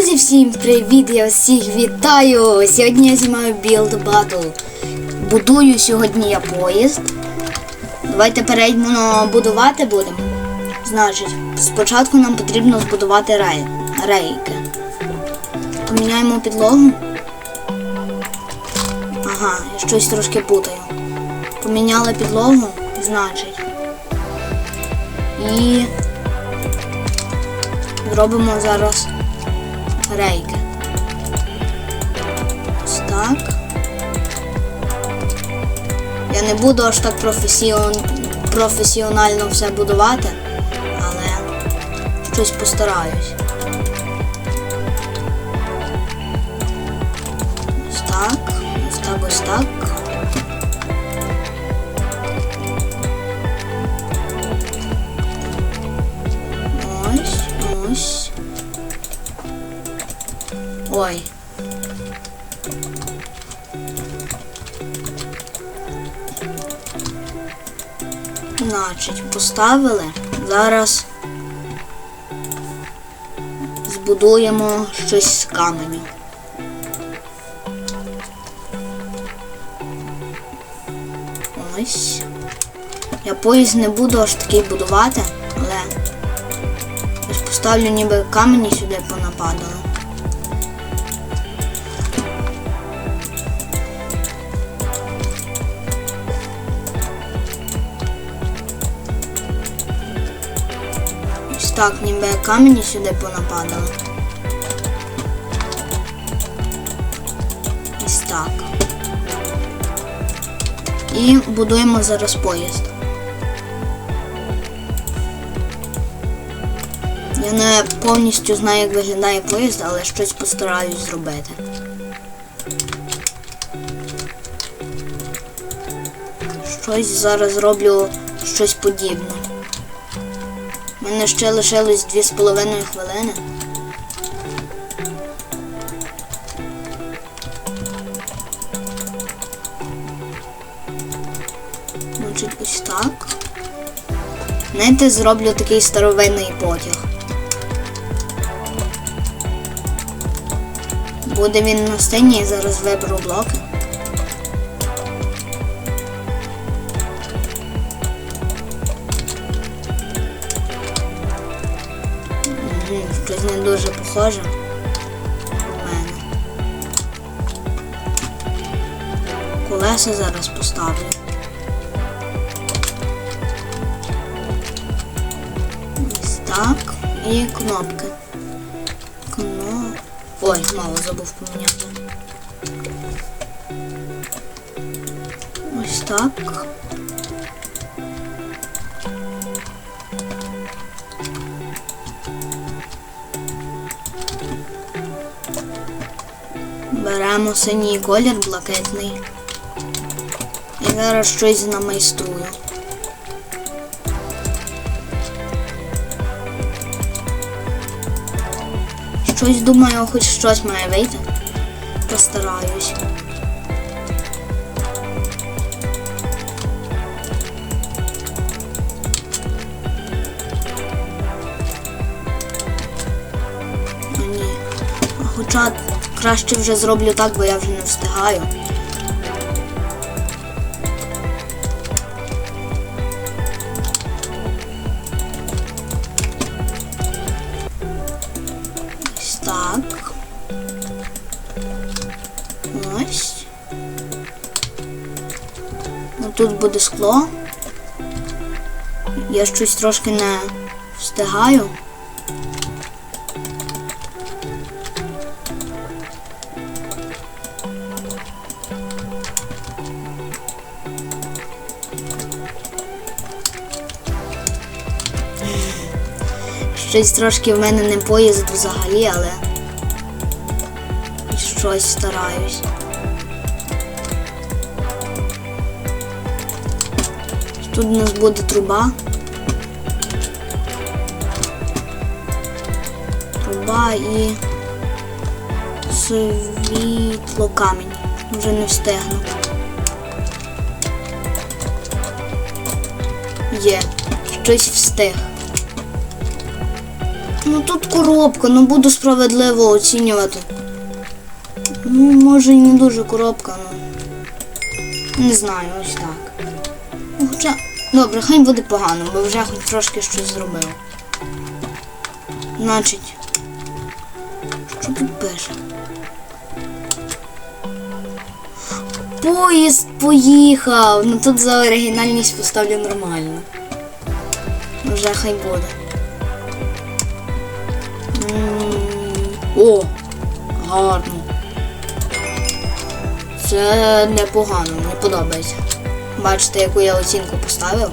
Друзі, всім привіт! Я всіх вітаю! Сьогодні я знімаю Build Battle. Будую сьогодні я поїзд. Давайте перейдемо будувати будемо. Значить, спочатку нам потрібно збудувати рей... рейки. Поміняємо підлогу. Ага, я щось трошки путаю. Поміняли підлогу, значить. І зробимо зараз рейки. Ось так. Я не буду аж так професіон... професіонально все будувати, але щось постараюсь. Ось так, ось так, ось так. Ой. Значить, поставили. Зараз збудуємо щось з каменю. Ось. Я поїзд не буду аж такий будувати, але я ж поставлю ніби камені сюди понападали. Так, ніби камені сюди понападали. Ось так. І будуємо зараз поїзд. Я не повністю знаю, як виглядає поїзд, але щось постараюсь зробити. Щось зараз зроблю щось подібне. У мене ще лишилось 2,5 хвилини. Значить, ось так. Знаєте, зроблю такий старовинний потяг. Буде він на стіні, я зараз виберу блоки. Не дуже похоже. У мене. Колеса зараз поставлю. Ось так. І кнопки. Кно... Ой, мало забув поміняти. Ось так. Беремо синій колір блакитний. І зараз щось намайструю. Щось думаю, хоч щось має вийти. Постараюсь. А ні. Краще вже зроблю так, бо я вже не встигаю. Ось так. Ось. Ну, тут буде скло. Я щось трошки не встигаю. Щось трошки в мене не поїзд взагалі, але щось стараюсь. Тут у нас буде труба. Труба і світло камінь. Вже не встигну. Є, щось встиг. Ну тут коробка, ну буду справедливо оцінювати. Ну, може і не дуже коробка, ну. Не знаю, ось так. Ну, Хоча. Добре, хай буде погано, бо вже хоч трошки щось зробив. Значить. Що тут пише? Поїзд поїхав! Ну тут за оригінальність поставлю нормально. Вже хай буде. О! Гарно. Це непогано, мені подобається. Бачите, яку я оцінку поставив?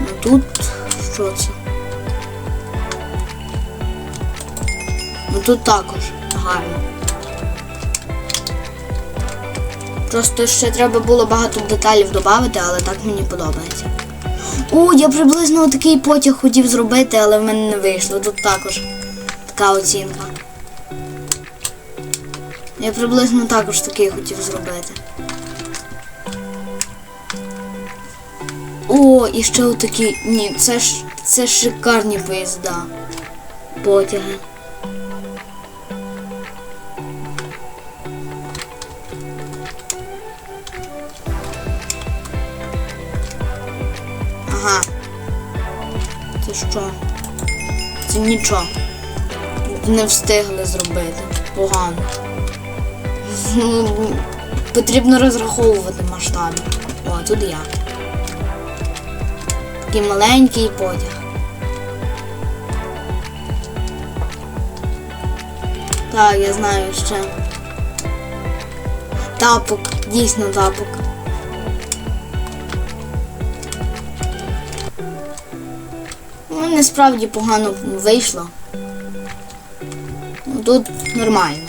Ну тут що це? Ну тут також гарно. Просто ще треба було багато деталів додати, але так мені подобається. О, я приблизно такий потяг хотів зробити, але в мене не вийшло. Тут також така оцінка. Я приблизно також такий хотів зробити. О, і ще отакі. Ні, це ж це шикарні поїзда. Потяги. Що? Це нічого. Не встигли зробити. Погано. Ну, Потрібно розраховувати масштаби. О, тут я. Такий маленький потяг. Так, я знаю ще. Тапок, дійсно тапок. Мене справді погано вийшло. Ну, Тут нормально.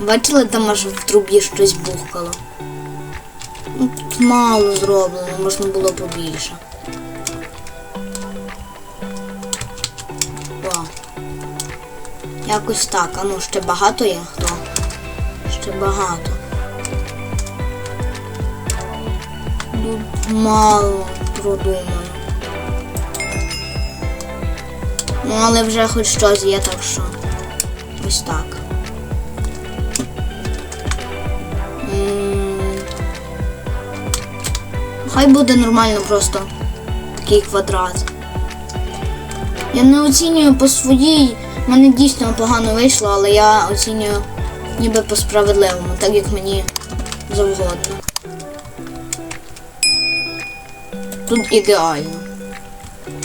Бачили, там аж в трубі щось бухкало. Ну, Тут мало зроблено, можна було побільше. О. Якось так, а ну ще багато є хто? Ще багато. Мало продумано. Ну, але вже хоч щось є, так що ось так. М, Хай буде нормально просто такий квадрат. Я не оцінюю по своїй, в мене дійсно погано вийшло, але я оцінюю ніби по справедливому, так як мені завгодно. Тут ідеально.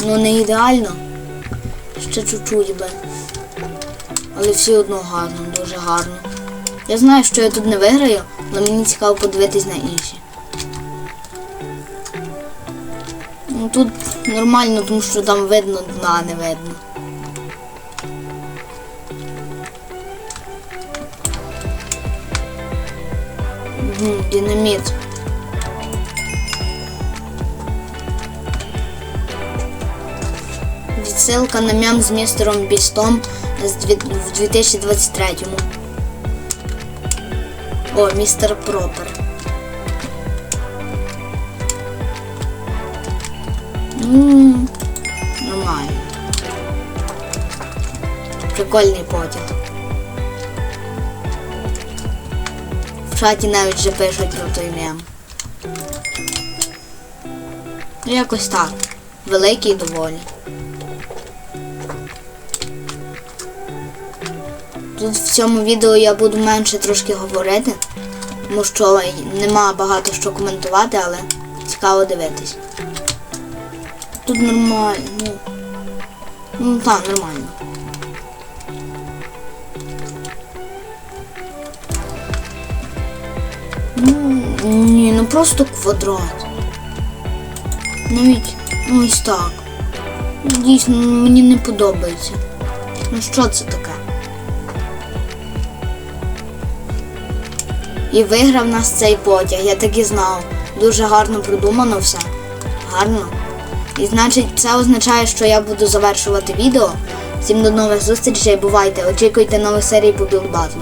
Ну не ідеально. Ще чуть-чуть би. Але все одно гарно, дуже гарно. Я знаю, що я тут не виграю, але мені цікаво подивитись на інші. Ну тут нормально, тому що там видно дна, не видно. Динаміт. Відсилка на мем з містером Бістом в 2023-му. О, містер Пропер. М, Нормально. Прикольний потяг. В чаті навіть вже пишуть про той мем. Якось так. Великий доволі. Тут в цьому відео я буду менше трошки говорити, тому що нема багато що коментувати, але цікаво дивитись. Тут нормально. Ну, ну так, нормально. Ну, ні, ну просто квадрат. Навіть ну, ось так. Дійсно, мені не подобається. Ну що це таке? І виграв нас цей потяг, я так і знав. Дуже гарно продумано все. Гарно. І значить, це означає, що я буду завершувати відео. Всім до нових зустрічей, бувайте, очікуйте нових серій по білдбатлу.